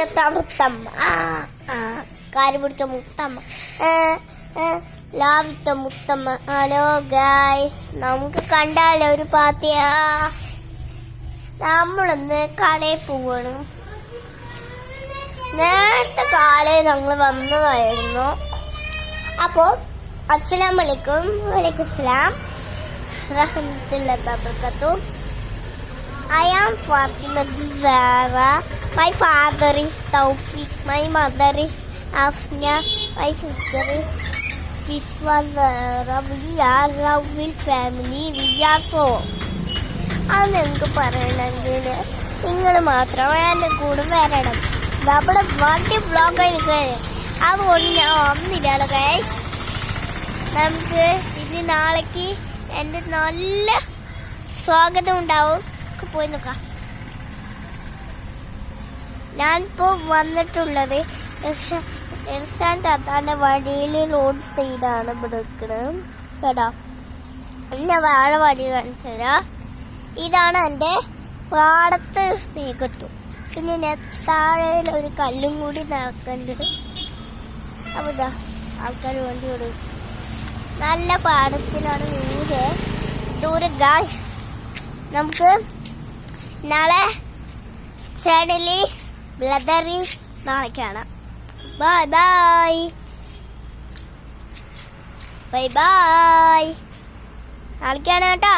നെഞ്ചത്ത മുത്തമ്മ കാര് ആ പിടിച്ച മുത്തമ്മ. ലാവിത്ത മുത്തമ്മ. ഹലോ ഗായ്സ് നമുക്ക് കണ്ടാലോ ഒരു പാത്തിയാ നമ്മളൊന്ന് കടയിൽ പോവാണ്. നേരത്തെ കാലേ ഞങ്ങൾ വന്നതായിരുന്നു. അപ്പോൾ അസ്സലാം വലൈക്കും വലൈക്കും അസ്സലാം. റഹ്മത്തുള്ളാഹി വബറകാതുഹു. I am Fatima Zara. My father is Taufik. My mother is Afnia. My sister is Fiswa Zara. We are lovely family. We are four. അത് നിങ്ങൾക്ക് പറയണമെങ്കിൽ നിങ്ങൾ മാത്രം എന്റെ കൂടെ വരണം നമ്മുടെ വണ്ടി ബ്ലോക്ക് ആയിരിക്കണേ അതുകൊണ്ട് ഞാൻ വന്നില്ല ഗൈസ് നമുക്ക് ഇനി നാളേക്ക് എന്റെ നല്ല സ്വാഗതം ഉണ്ടാവും പോയി നോക്കാം ഞാനിപ്പോ വന്നിട്ടുള്ളത് ഇർഷാൻ താത്താന്റെ വഴിയിൽ റോഡ് സൈഡാണ് ഇവിടെ നിൽക്കുന്നത് കേട്ടോ? വാഴ വഴി കാണിച്ചു ഇതാണ് എന്റെ പാടത്ത് മേഘത്തു. പിന്നെ ഞാൻ താഴെ ഒരു കല്ലും കൂടി നടക്കേണ്ടത് അപ്പൊ ഇതാ ആൾക്കാർ വണ്ടി കൊടുക്കും നല്ല പാടത്തിലാണ് ദൂരെ ദൂരെ ഗാസ് നമുക്ക് നാളെ ചേട്ടലീസ് ബ്ലദറീസ് നാളെ കാണാം ബൈ ബൈ ബൈ ബൈ നാളെ കാണാം കേട്ടോ.